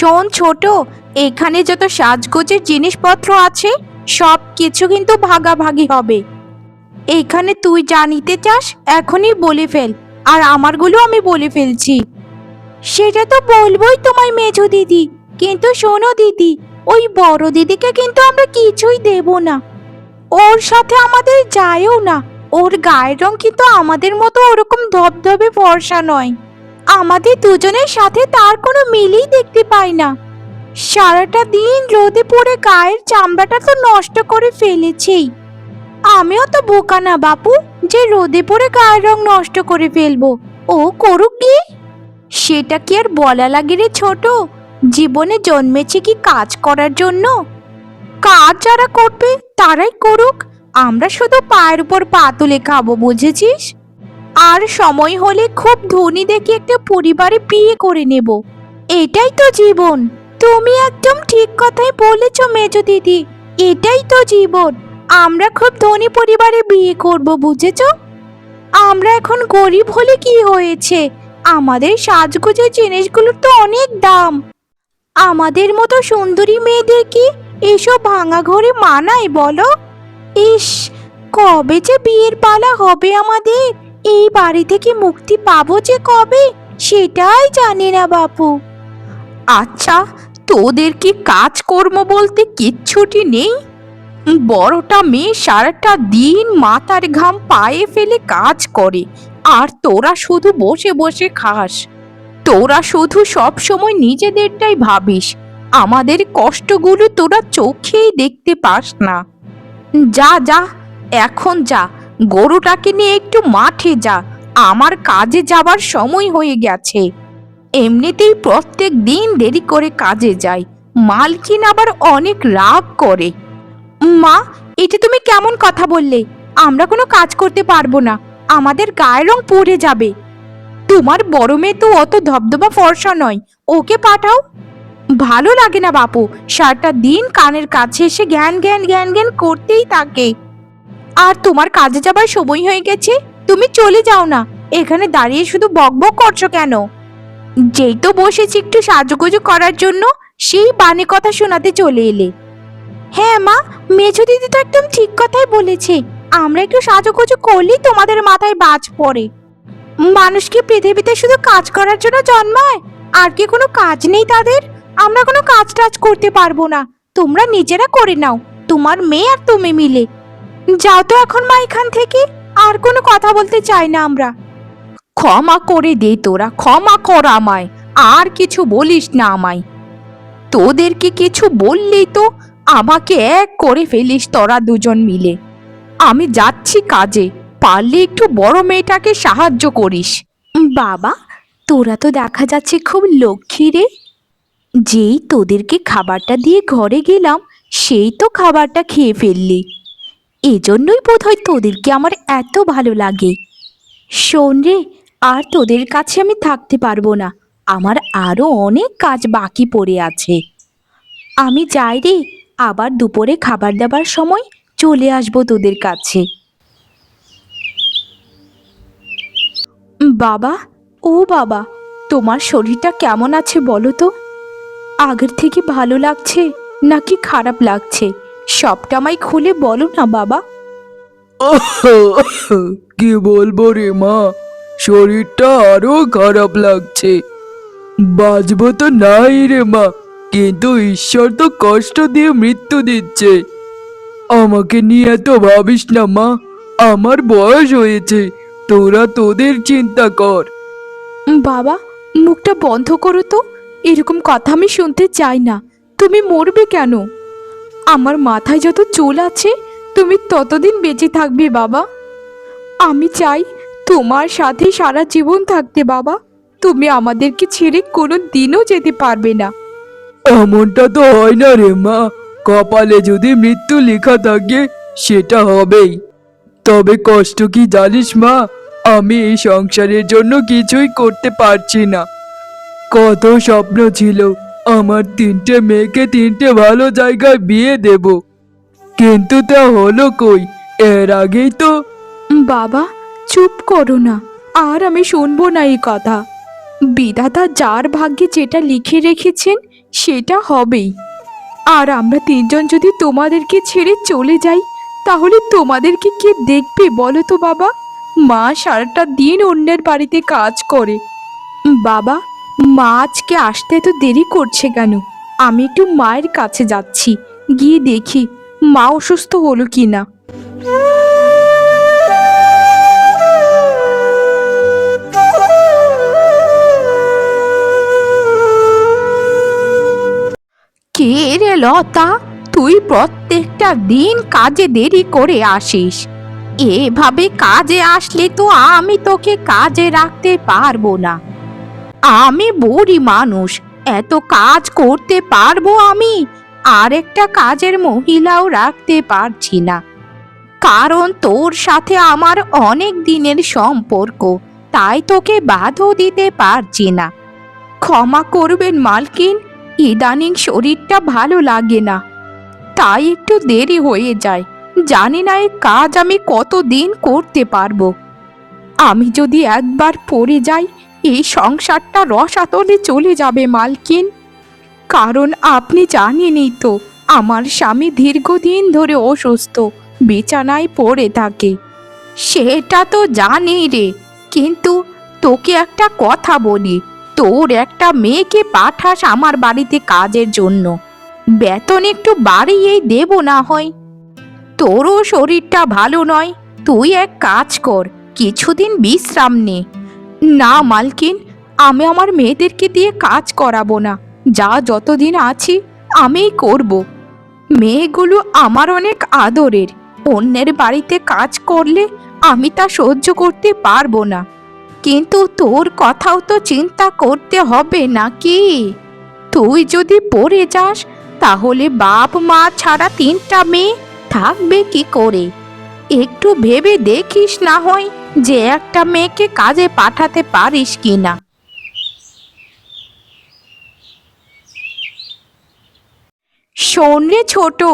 শোন ছোট, এখানে যত সাজগোজের জিনিসপত্র আছে সব কিছু কিন্তু ভাগাভাগি হবে। এখানে তুই যা নিতে চাস, এখনই বলে ফেল, আর আমারগুলো আমি বলে ফেলছি। সেটা তো বলবোই তোমায় মেজো দিদি, কিন্তু শোনো দিদি, ওই বড় দিদিকে কিন্তু আমরা কিছুই দেব না। ওর সাথে আমাদের যায়ও না, ওর গায়ের রং কিন্তু আমাদের মতো ওরকম ধবধবে ফর্সা নয়। আমাদের দুজনের সাথে তার কোনো মিলই দেখতে পাই না। সারাটা দিন রোদে পড়ে গায়ের চামড়াটা তো নষ্ট করে ফেলেছেই। আমিও তো বোকা না, বাপু, যে রোদে পড়ে গায়ের রং নষ্ট করে ফেলব। ও করুক গিয়ে সেটা কি আর বলা লাগে রে ছোট? জীবনে জন্মেছে কি কাজ করার জন্য? কাজ যারা করবে তারাই করুক। আমরা শুধু পায়ের উপর পা তুলে খাব, বুঝেছিস? আর সময় হলে খুব ধনী দেখে একটা পরিবারে বিয়ে করে নেব। এটাই তো জীবন। তুমি একদম ঠিক কথাই বলেছ মেজ দিদি। এটাই তো জীবন। আমরা খুব ধনী পরিবারে বিয়ে করব, বুঝেছ? আমরা এখন গরিব হলে কি হয়েছে? আমাদের সাজগোজের জিনিসগুলোর তো অনেক দাম। আমাদের মতো সুন্দরী মেয়েদের কি এসব ভাঙা ঘরে মানায় বলো? ইস, কবে যে বিয়ের পালা হবে আমাদের। এই বাড়ি থেকে মুক্তি পাবো যে কবে, সেটাই জানি না বাপু। আচ্ছা তোদের কি কাজকর্ম বলতে কিচ্ছুটি নেই? বড়টা মেয়ে সারাটা দিন মাথার ঘাম পায়ে ফেলে কাজ করে, আর তোরা শুধু বসে বসে খাস। তোরা শুধু সব সময় নিজেদেরটাই ভাবিস, আমাদের কষ্টগুলো তোরা চোখেই দেখতে পাস না। যা যা, এখন যা গরুটাকে নিয়ে একটু মাঠে যা, আমার কাজে যাবার সময় হয়ে গেছে। এমনিতেই প্রত্যেক দিন দেরি করে কাজে যাই, মালকিন আবার অনেক রাগ করে। মা, এটা তুমি কেমন কথা বললে? আমরা কোনো কাজ করতে পারব না, আমাদের গায়ের রং পড়ে যাবে। তোমার বড় মেয়ে তো অত ধবধবা ফর্সা নয়, ওকে পাঠাও। ভালো লাগে না বাপু, সারাটা দিন কানের কাছে এসে জ্ঞান জ্ঞান জ্ঞান জ্ঞান করতেই থাকে। আর তোমার কাজে যাবার সময় হয়ে গেছে। তুমি চলে যাও না। এখানে দাঁড়িয়ে শুধু বকবক করছ কেন? যেই তো বসেছি একটু সাজুগুজু করার জন্য, সেই বানে কথা শোনাতে চলে এলে। হ্যাঁ মা, মেঝো দিদি তো একদম ঠিক কথাই বলেছে। আমরা একটু সাজুগুজু করলেই তোমাদের মাথায় বাজ পড়ে। মানুষ কি পৃথিবীতে শুধু কাজ করার জন্য জন্মায়? আর কি কোনো কাজ নেই তাদের? আমরা কোনো কাজ টাজ করতে পারব না। তোমরা নিজেরা করে নাও। তোমার মেয়ে আর তুমি মিলে। যাও তো এখন মা এখান থেকে। আর কোনো কথা বলতে চাই না আমরা। ক্ষমা করে দে তোরা, ক্ষমা কর আমায়। আর কিছু বলিস না আমায়। তোদেরকে কিছু বললেই তো আমাকে এক করে ফেলিস তোরা দুজন মিলে। আমি যাচ্ছি কাজে, পারলে একটু বড় মেয়েটাকে সাহায্য করিস। বাবা, তোরা তো দেখা যাচ্ছে খুব লক্ষ্মী রে। যেই তোদেরকে খাবারটা দিয়ে ঘরে গেলাম, সেই তো খাবারটা খেয়ে ফেললি। এজন্যই বোধ হয় তোদেরকে আমার এত ভালো লাগে। শোন রে, আর তোদের কাছে আমি থাকতে পারব না। আমার আরও অনেক কাজ বাকি পড়ে আছে। আমি যাই রে, আবার দুপুরে খাবার দাবার সময় চলে আসব তোদের কাছে। বাবা, ও বাবা, তোমার শরীরটা কেমন আছে বলো তো? আগের থেকে ভালো লাগছে নাকি খারাপ লাগছে? সবটা আমায় খুলে বলো না বাবা। কি বলব রে মা? শরীরটা আরও খারাপ লাগছে। বাঁচবো তো নাই রে মা কিন্তু ঈশ্বর তো কষ্ট দিয়ে মৃত্যু দিচ্ছে। আমাকে নিয়ে এত ভাবিস না মা আমার বয়স হয়েছে তোরা তোদের চিন্তা কর। বাবা মুখটা বন্ধ করো তো এরকম কথা আমি শুনতে চাই না। তুমি মরবে কেন? আমার মাথায় যত চুল আছে, তুমি ততদিন বেঁচে থাকবে বাবা। আমি চাই তোমার সাথে সারা জীবন থাকতে বাবা। তুমি আমাদেরকে ছেড়ে কোনো দিনও যেতে পারবে না। এমনটা তো হয় না রে মা। কপালে যদি মৃত্যু লেখা থাকে, সেটা হবেই। তবে কষ্ট কি জানিস মা? আমি এই সংসারের জন্য কিছুই করতে পারছি না। কত স্বপ্ন ছিল আমার তিনটে মেয়েকে তিনটে ভালো জায়গায় বিয়ে দেব। কিন্তু তা হলো কই? এর আগেই তো বাবা, চুপ করো না। আর আমি শুনব না এই কথা। বিধাতা যার ভাগ্যে যেটা লিখে রেখেছেন, সেটা হবেই। আর আমরা তিনজন যদি তোমাদেরকে ছেড়ে চলে যাই, তাহলে তোমাদেরকে কে দেখবে বলো তো বাবা? মা সারাটা দিন অন্যের বাড়িতে কাজ করে। বাবা মা আজকে আসতে তো দেরি করছে কেন? আমি একটু মায়ের কাছে যাচ্ছি। গিয়ে দেখি মা অসুস্থ হলো কি না কে রে লতা, তুই প্রত্যেকটা দিন কাজে দেরি করে আসিস। এভাবে কাজে আসলে তো আমি তোকে কাজে রাখতে পারব না। আমি বুড়ি মানুষ, এত কাজ করতে পারব আমি? আর একটা কাজের মহিলাও রাখতে পারছি না। কারণ তোর সাথে আমার অনেক দিনের সম্পর্ক, তাই তোকে বাধও দিতে পারছি না। ক্ষমা করবেন মালকিন, ইদানিং শরীরটা ভালো লাগে না। তাই একটু দেরি হয়ে যায়, জানি না এই কাজ আমি কত দিন করতে পারব। আমি যদি একবার পড়ে যাই এই সংসারটা রসাতলে চলে যাবে, মালকিন। কারণ আপনি জানেনই তো, আমার স্বামী দীর্ঘদিন ধরে অসুস্থ, বিছানায় পড়ে থাকে। সেটা তো জানি রে, কিন্তু তোকে একটা কথা বলি, তোর একটা মেয়েকে পাঠাস আমার বাড়িতে কাজের জন্য। বেতন একটু বাড়িয়েই দেব না হয়। তোরও শরীরটা ভালো নয়, তুই এক কাজ কর, কিছুদিন বিশ্রাম নে। না, মালকিন, আমি আমার মেয়েদেরকে দিয়ে কাজ করাবো না। যা যতদিন আছি, আমিই করব। মেয়েগুলো আমার অনেক আদরের। অন্যের বাড়িতে কাজ করলে আমি তা সহ্য করতে পারব না। কিন্তু তোর কথাও তো চিন্তা করতে হবে নাকি? তুই যদি পড়ে যাস, তাহলে বাপ, মা ছাড়া তিনটা মেয়ে থাকবে কি করে? একটু ভেবে দেখিস না হয়। যে একটা মেয়েকে কাজে পাঠাতে পারিস কি না। শোন রে ছোট,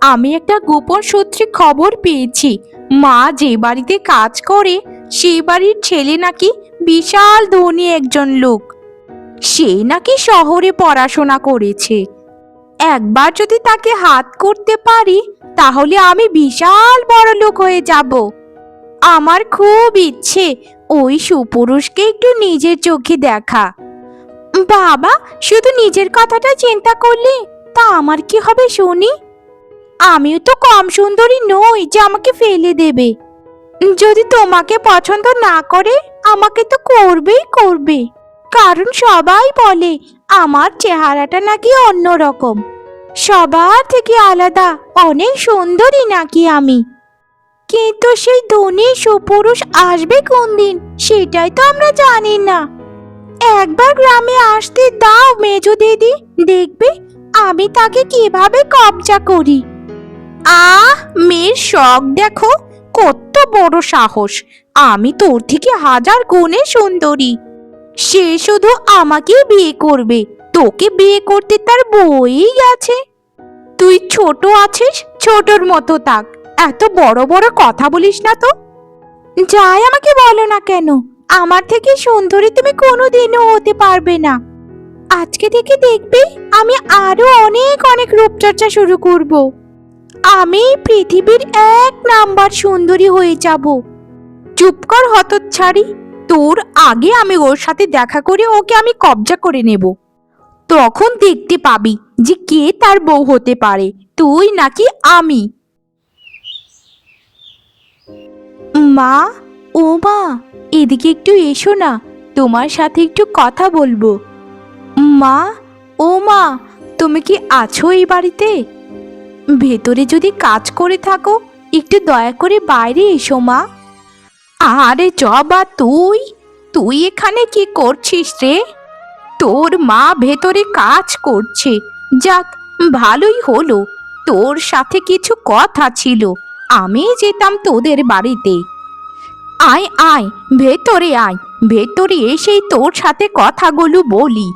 আমি একটা গোপন সূত্রে খবর পেয়েছি। মা যে বাড়িতে কাজ করে সেই বাড়ির ছেলে নাকি বিশাল ধনী একজন লোক। সে নাকি শহরে পড়াশোনা করেছে। একবার যদি তাকে হাত করতে পারি, তাহলে আমি বিশাল বড় লোক হয়ে যাব। আমার খুব ইচ্ছে ওই সুপুরুষকে একটু নিজের চোখে দেখা। বাবা, শুধু নিজের কথাটা চিন্তা করলে তা আমার কি হবে শুনি? আমিও তো কম সুন্দরী নই যে আমাকে ফেলে দেবে। যদি তোমাকে পছন্দ না করে, আমাকে তো করবেই করবে। কারণ সবাই বলে আমার চেহারাটা নাকি অন্যরকম। সবার থেকে আলাদা, অনেক সুন্দরী নাকি আমি। কিন্তু সেই ধনী সুপুরুষ আসবে কোন দিন, সেটাই তো আমরা জানি না। একবার গ্রামে আসতে দাও মেজো দিদি, দেখবে আমি তাকে কীভাবে কবজা করি। আহ, মেয়ের শখ দেখো, কত বড় সাহস। আমি তোর থেকে হাজার গুণে সুন্দরী। সে শুধু আমাকে বিয়ে করবে, তোকে বিয়ে করতে তার বই আছে। তুই ছোট আছিস, ছোটর মতো থাক। এত বড় বড় কথা বলিস না তো? যাই আমাকে বলো না কেন, আমার থেকে সুন্দরী তুমি কোনোদিনও হতে পারবে না। আজকে থেকে দেখবে, আমি আরও অনেক অনেক রূপচর্চা শুরু করব। আমি পৃথিবীর এক নাম্বার সুন্দরী হয়ে যাব। চুপ কর হতচ্ছাড়ি, তোর আগে আমি ওর সাথে দেখা করে ওকে আমি কবজা করে নেব। তখন দেখতে পাবি যে কে তার বউ হতে পারে, তুই নাকি আমি। মা, ও মা, এদিকে একটু এসো না, তোমার সাথে একটু কথা বলব। মা, ও মা, তুমি কি আছো এই বাড়িতে? ভেতরে যদি কাজ করে থাকো, একটু দয়া করে বাইরে এসো, মা। আরে, জবা, তুই? তুই এখানে কি করছিস রে? তোর মা ভেতরে কাজ করছে। যাক, ভালোই হলো। তোর সাথে কিছু কথা ছিল। আমি যেতাম তোদের বাড়িতে। আয় আয়, ভেতরে আয়, ভেতরে এসেই তোর সাথে কথাগুলো বলি।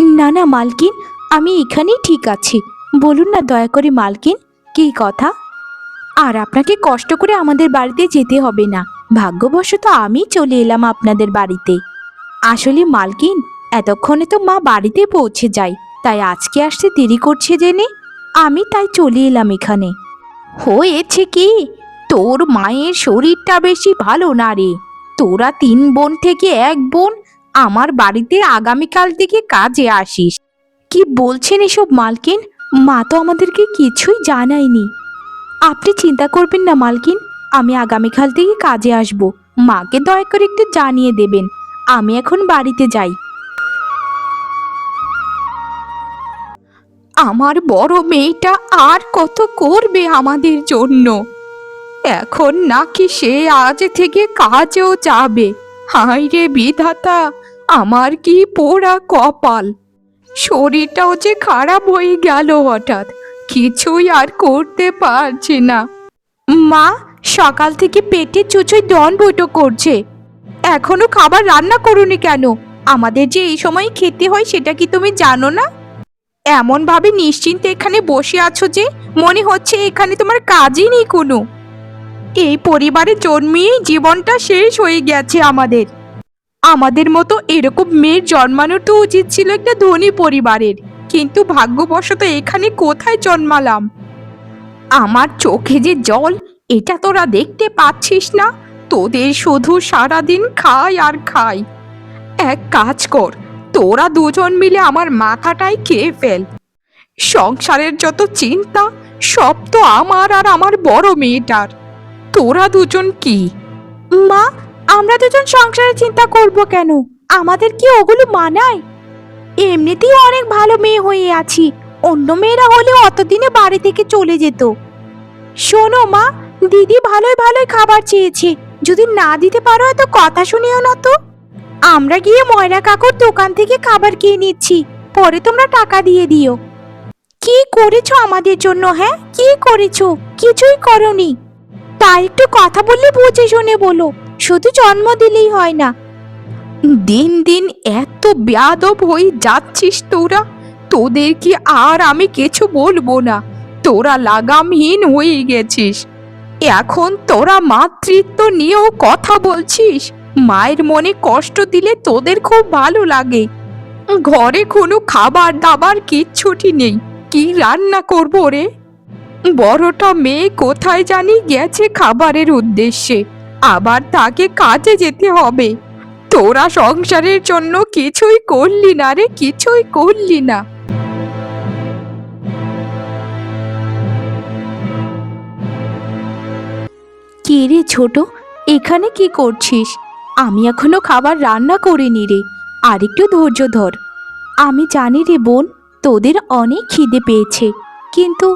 না না, মালকিন, আমি এখানেই ঠিক আছি। বলুন না দয়া করে মালকিন, কী কথা? আর আপনাকে কষ্ট করে আমাদের বাড়িতে যেতে হবে না। ভাগ্যবশত আমি চলে এলাম আপনাদের বাড়িতে। আসলে মালকিন, এতক্ষণে তো মা বাড়িতে পৌঁছে যায়, তাই আজকে আসতে দেরি করছে জেনে আমি তাই চলে এলাম এখানে। হয়েছে কি? তোর মায়ের শরীরটা বেশি ভালো না রে। তোরা তিন বোন থেকে এক বোন, আমার বাড়িতে আগামীকাল থেকে কাজে আসিস। কি বলছেন এসব মালকিন? মা তো আমাদেরকে কিছুই জানায়নি। আপনি চিন্তা করবেন না মালকিন, আমি আগামীকাল থেকে কাজে আসব। মাকে দয়া করে একটু জানিয়ে দেবেন। আমি এখন বাড়িতে যাই। আমার বড় মেয়েটা আর কত করবে আমাদের জন্য? এখন নাকি সে আজ থেকে কাজেও যাবে। হাই রে বিধাতা, আমার কি পোড়া কপাল। শরীরটাও যে খারাপ হয়ে গেল হঠাৎ, কিছুই আর করতে পারছি না। মা, সকাল থেকে পেটে চুচুই দন বৈঠক করছে। এখনও খাবার রান্না করুনি কেন? আমাদের যে এই সময় খেতে হয় সেটা কি তুমি জানো না? এমন ভাবে নিশ্চিন্তে এখানে বসে আছো যে মনে হচ্ছে এখানে তোমার কাজই নেই কোনো। এই পরিবারে জন্মিয়েই জীবনটা শেষ হয়ে গেছে আমাদের। আমাদের মতো এরকম মেয়ের জন্মানো তো উচিত ছিল একটা ধনী পরিবারের, কিন্তু ভাগ্যবশত এখানে কোথায় জন্মালাম? আমার চোখে যে জল, এটা তোরা দেখতে পাচ্ছিস না? তোদের শুধু সারাদিন খাই আর খাই। এক কাজ কর তোরা দুজন মিলে আমার মাথাটাই খেয়ে ফেল। সংসারের যত চিন্তা, সব তো আমার আর আমার বড় মেয়েটার। তোরা দুজন কি? মা, আমরা দুজন সংসারের চিন্তা করব কেন? আমাদের কি ওগুলো মানায়? এমনিতেই অনেক ভালো মেয়ে হয়ে আছি। অন্য মেয়েরা হলে অতদিনে বাড়ি থেকে চলে যেত। শোনো মা, দিদি ভালোই ভালোই খাবার চেয়েছে। যদি না দিতে পারো তো কথা শুনিও না তো। আমরা গিয়ে ময়না কাকুর দোকান থেকে খাবার কিনে নিচ্ছি। পরে তোমরা টাকা দিয়ে দিও। কি করেছ আমাদের জন্য হ্যাঁ? কি করেছ? কিছুই করনি। তাই একটু কথা বললে বুঝে শুনে বলো। শুধু জন্ম দিলেই হয় না। দিন দিন এত বেয়াদব হয়ে যাচ্ছিস তোরা। তোদের কি আর আমি কিছু বলব না। তোরা লাগামহীন হয়ে গেছিস। এখন তোরা মাতৃত্ব নিয়েও কথা বলছিস। মায়ের মনে কষ্ট দিলে তোদের খুব ভালো লাগে। ঘরে কোনো খাবার দাবার কিচ্ছুটি নেই। কি রান্না করব রে? বড়টা মেয়ে কোথায় জানি গেছে খাবারের উদ্দেশ্যে। আবার তাকে কাজে যেতে হবে। তোরা সংসারের জন্য কিছুই করলি না রে, কিছুই করলি না। কে রে ছোট, এখানে কি করছিস? আমি এখনও খাবার রান্না করিনি রে। আর একটু ধৈর্য ধর। আমি জানি রে বোন, তোদের অনেক খিদে পেয়েছে। কিন্তু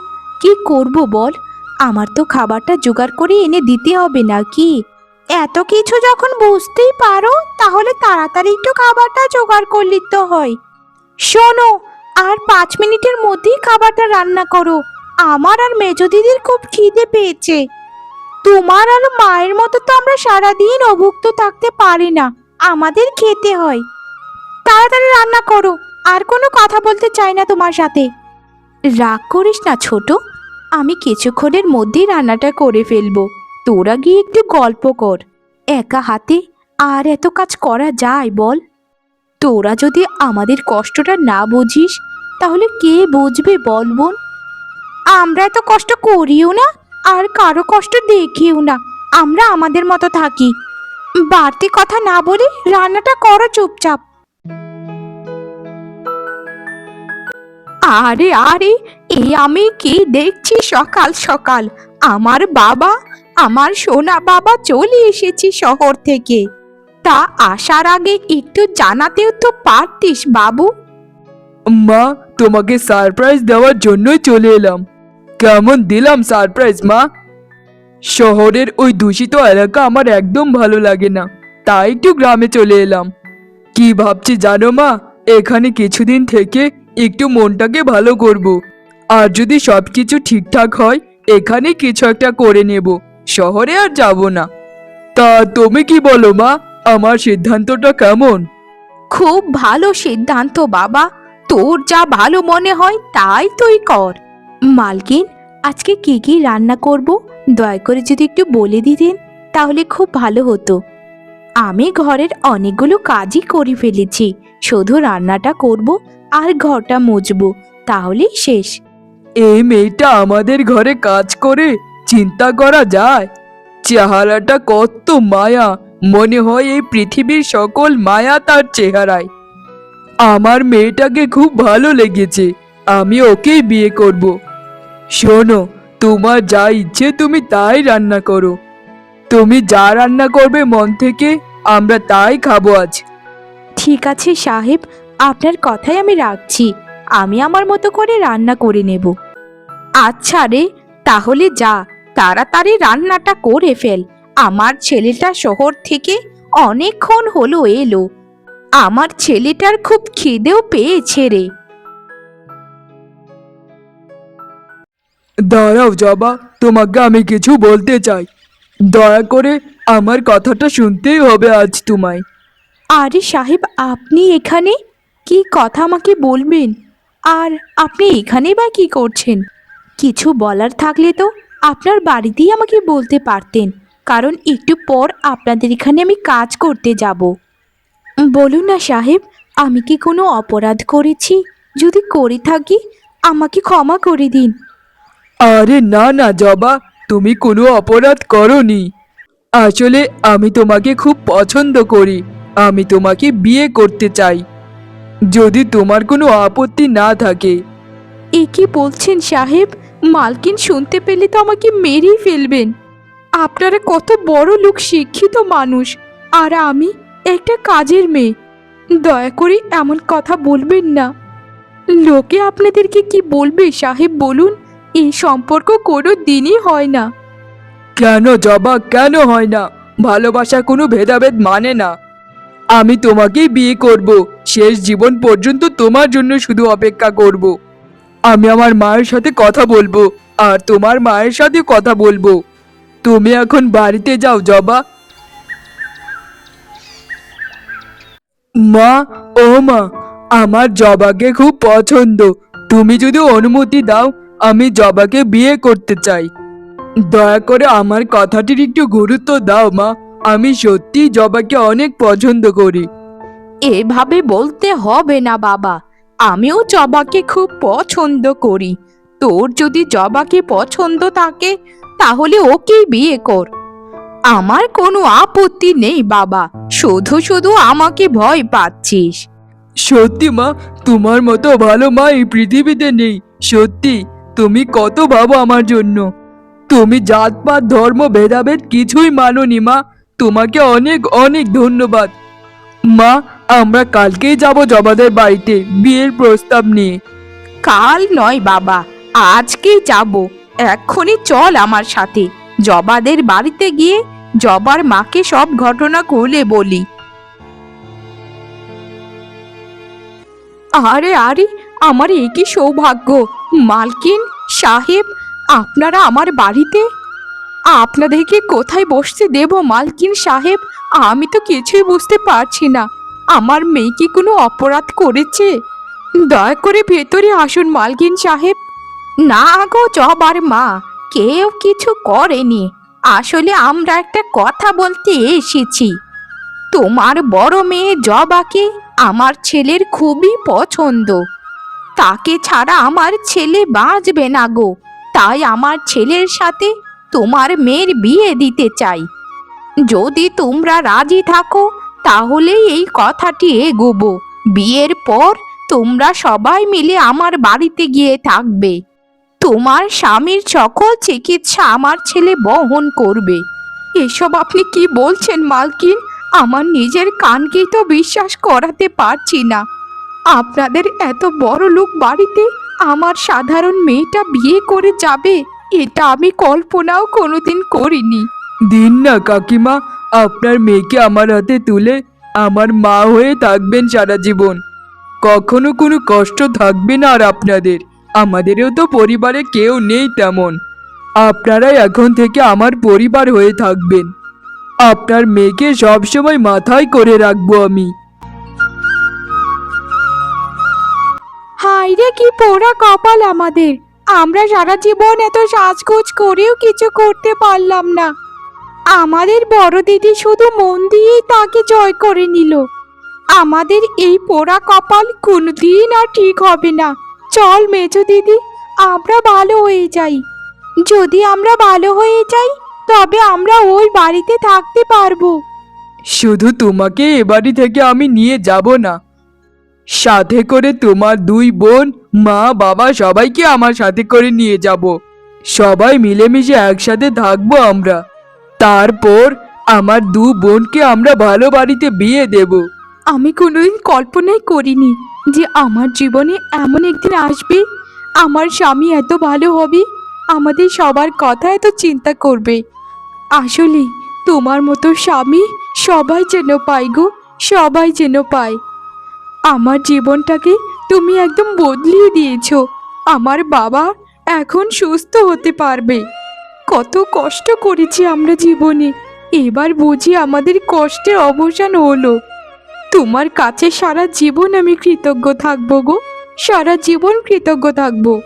কি করব বল? আমার তো খাবারটা জোগাড় করে এনে দিতে হবে নাকি? এত কিছু যখন বুঝতেই পারো, তাহলে তাড়াতাড়ি একটু খাবারটা জোগাড় করলি তো হয়। শোনো, আর পাঁচ মিনিটের মধ্যেই খাবারটা রান্না করো। আমার আর মেজ দিদির খুব খিদে পেয়েছে। তোমার আর মায়ের মতো তো আমরা সারাদিন অভুক্ত থাকতে পারি না। আমাদের খেতে হয়। তাড়াতাড়ি রান্না করো, আর কোনো কথা বলতে চাই না তোমার সাথে। রাগ করিস না ছোট, আমি কিছুক্ষণের মধ্যেই রান্নাটা করে ফেলব। তোরা গিয়ে একটু গল্প কর। একা হাতে আর এত কাজ করা যায় বল? তোরা যদি আমাদের কষ্টটা না বুঝিস, তাহলে কে বুঝবে বল বোন? আমরা এত কষ্ট করিও না? আর কারও কষ্ট দেখিও না। আমরা আমাদের মতো থাকি। বাড়তি কথা না বলে রান্নাটা করো চুপচাপ। আরে আরে এই আমি কি দেখছি সকাল সকাল? আমার বাবা, আমার সোনা বাবা চলে এসেছি শহর থেকে। তা আসার আগে একটু জানাতেও তো পারতিস বাবু। মা, তোমাকে সারপ্রাইজ দেওয়ার জন্যই চলে এলাম। কেমন দিলাম সারপ্রাইজ মা? শহরের ওই দূষিত এলাকা আমার একদম ভালো লাগে না। তাই একটু গ্রামে চলে এলাম। কি ভাবছি জানো, মা? এখানে কিছুদিন থেকে একটু মনটাকে ভালো করব। আর যদি সব কিছু ঠিকঠাক হয়, এখানে কিছু একটা করে নেব। শহরে আর যাব না। তা তুমি কি বলো, মা? আমার সিদ্ধান্তটা কেমন? খুব ভালো সিদ্ধান্ত, বাবা। তোর যা ভালো মনে হয়, তাই তুই কর। মালকিন, আজকে কি কি রান্না করব? দয়া করে যদি একটু বলে দিতেন, তাহলে খুব ভালো হতো। আমি ঘরের অনেকগুলো কাজই করে ফেলেছি। শুধু রান্নাটা করব আর ঘরটা মুছবো, তাহলেই শেষ। এই মেয়েটা আমাদের ঘরে কাজ করে, চিন্তা করা যায়। চেহারাটা কত মায়া, মনে হয় এই পৃথিবীর সকল মায়া তার চেহারায়। আমার মেয়েটাকে খুব ভালো লেগেছে, আমি ওকেই বিয়ে করব। শোনো, তোমার যা ইচ্ছে তুমি তাই রান্না করো। তুমি যা রান্না করবে মন থেকে, আমরা তাই খাব আজ। ঠিক আছে সাহেব, আপনার কথাই আমি রাখছি। আমি আমার মতো করে রান্না করে নেব। আচ্ছা রে, তাহলে যা, তাড়াতাড়ি রান্নাটা করে ফেল। আমার ছেলেটা শহর থেকে অনেকক্ষণ হলো এলো। আমার ছেলেটার খুব খিদেও পেয়েছে রে। দাঁড়াও জবা, তোমাকে আমি কিছু বলতে চাই। দয়া করে আমার কথাটা শুনতেই হবে আজ তোমায়। আরে সাহেব, আপনি এখানে? কি কথা আমাকে বলবেন? আর আপনি এখানে বা কি করছেন? কিছু বলার থাকলে তো আপনার বাড়িতেই আমাকে বলতে পারতেন, কারণ একটু পর আপনাদের এখানে আমি কাজ করতে যাব। বলুন না সাহেব, আমি কি কোনো অপরাধ করেছি? যদি করে থাকি, আমাকে ক্ষমা করে দিন। আরে না না, জবা, তুমি কোনো অপরাধ করনি। আসলে আমি তোমাকে খুব পছন্দ করি, আমি তোমাকে বিয়ে করতে চাই। যদি তোমার কোনো আপত্তি না থাকে। এ কি বলছেন সাহেব? মালকিন শুনতে পেলে তো আমাকে মেরেই ফেলবেন। আপনারা কত বড় লোক, শিক্ষিত মানুষ। আর আমি একটা কাজের মেয়ে। দয়া করে এমন কথা বলবেন না। লোকে আপনাদেরকে কি বলবে সাহেব, বলুন। এই সম্পর্ক কোনো দিনই হয় না। কেন জবা? কেন হয় না? ভালোবাসা কোনো ভেদাভেদ মানে না। আমি তোমাকেই বিয়ে করব। শেষ জীবন পর্যন্ত তোমার জন্য শুধু অপেক্ষা করব। আমি আমার মায়ের সাথে কথা বলব আর তোমার মায়ের সাথে কথা বলব। তুমি এখন বাড়িতে যাও জবা। মা, ও মা, আমার জবাকে খুব পছন্দ। তুমি যদি অনুমতি দাও আমি জবাকে বিয়ে করতে চাই। দয়া করে আমার কথাটির একটু গুরুত্ব দাও মা। আমি সত্যি জবাকে অনেক পছন্দ করি। এভাবে বলতে হবে না বাবা। আমিও জবাকে খুব পছন্দ করি। তোর যদি জবাকে পছন্দ থাকে তাহলে ওকেই বিয়ে কর। আমার কোনো আপত্তি নেই বাবা। শুধু শুধু আমাকে ভয় পাচ্ছিস। সত্যি মা। তোমার মতো ভালো মা এই পৃথিবীতে নেই। সত্যি। তুমি কত ভাবো আমার জন্য? তুমি জাতপাত ধর্ম, ভেদাভেদ কিছুই মানোনি, মা। তোমাকে অনেক অনেক ধন্যবাদ। মা, আমরা কালকেই যাব জবাদের বাড়িতে, বিয়ের প্রস্তাব নিয়ে। কাল নয়, বাবা। আজকেই যাব। এক্ষুনি চল আমার সাথে। জবাদের বাড়িতে গিয়ে জবার মাকে সব ঘটনা খুলে বলি। আরে আরে, আমার এই কি সৌভাগ্য? মালকিন, সাহেব, আপনারা আমার বাড়িতে? আপনাদেরকে কোথায় বসতে দেব মালকিন সাহেব? আমি তো কিছুই বুঝতে পারছি না। আমার মেয়ে কি কোনো অপরাধ করেছে? দয়া করে ভেতরে আসুন মালকিন সাহেব। না গো, জবার মা, কেউ কিছু করেনি। আসলে আমরা একটা কথা বলতে এসেছি। তোমার বড় মেয়ে জবাকে আমার ছেলের খুবই পছন্দ। তাকে ছাড়া আমার ছেলে বাঁচবে না গো। তাই আমার ছেলের সাথে তোমার মেয়ের বিয়ে দিতে চাই। যদি তোমরা রাজি থাকো, তাহলেই এই কথাটি এগোবো। বিয়ের পর তোমরা সবাই মিলে আমার বাড়িতে গিয়ে থাকবে। তোমার স্বামীর সকল চিকিৎসা আমার ছেলে বহন করবে। এসব আপনি কি বলছেন, মালকিন? আমার নিজের কানকেই তো বিশ্বাস করাতে পারছি না। আপনাদের এত বড় লোক বাড়িতে আমার সাধারণ মেয়েটা বিয়ে করে যাবে, এটা আমি কল্পনাও কোনোদিন করিনি। দিন না, কাকিমা। আপনার মেয়েকে আমার হাতে তুলে আমার মা হয়ে থাকবেন সারা জীবন। কখনো কোনো কষ্ট থাকবে না আর আপনাদের। আমাদেরও তো পরিবারে কেউ নেই তেমন। আপনারাই এখন থেকে আমার পরিবার হয়ে থাকবেন। আপনার মেয়েকে সবসময় মাথায় করে রাখব আমি। হাই রে, কি পোড়া কপাল আমাদের। আমরা সারা জীবন এত সাজগোজ করেও কিছু করতে পারলাম না। আমাদের বড় দিদি শুধু মন দিয়েই তাকে জয় করে নিল। আমাদের এই পোড়া কপাল কোনোদিন আর ঠিক হবে না। চল মেজো দিদি, আমরা ভালো হয়ে যাই। যদি আমরা ভালো হয়ে যাই, তবে আমরা ওই বাড়িতে থাকতে পারব। শুধু তোমাকে এ বাড়ি থেকে আমি নিয়ে যাব না। সাথে করে তোমার দুই বোন, মা, বাবা সবাইকে আমার সাথে করে নিয়ে যাব। সবাই মিলেমিশে একসাথে থাকব আমরা। তারপর আমার দু বোনকে আমরা ভালো বাড়িতে বিয়ে দেব। আমি কোনোদিন কল্পনাই করিনি যে আমার জীবনে এমন একদিন আসবে। আমার স্বামী এত ভালো হবে, আমাদের সবার কথা এত চিন্তা করবে। আসলে তোমার মতো স্বামী সবাই যেন পাই গো, সবাই যেন পায়। আমার জীবনটাকে তুমি একদম বদলিয়ে দিয়েছ। আমার বাবা এখন সুস্থ হতে পারবে। কত কষ্ট করেছি আমরা জীবনে। এবার বুঝি আমাদের কষ্টের অবসান হলো। তোমার কাছে সারা জীবন আমি কৃতজ্ঞ থাকব গো। সারা জীবন কৃতজ্ঞ থাকব।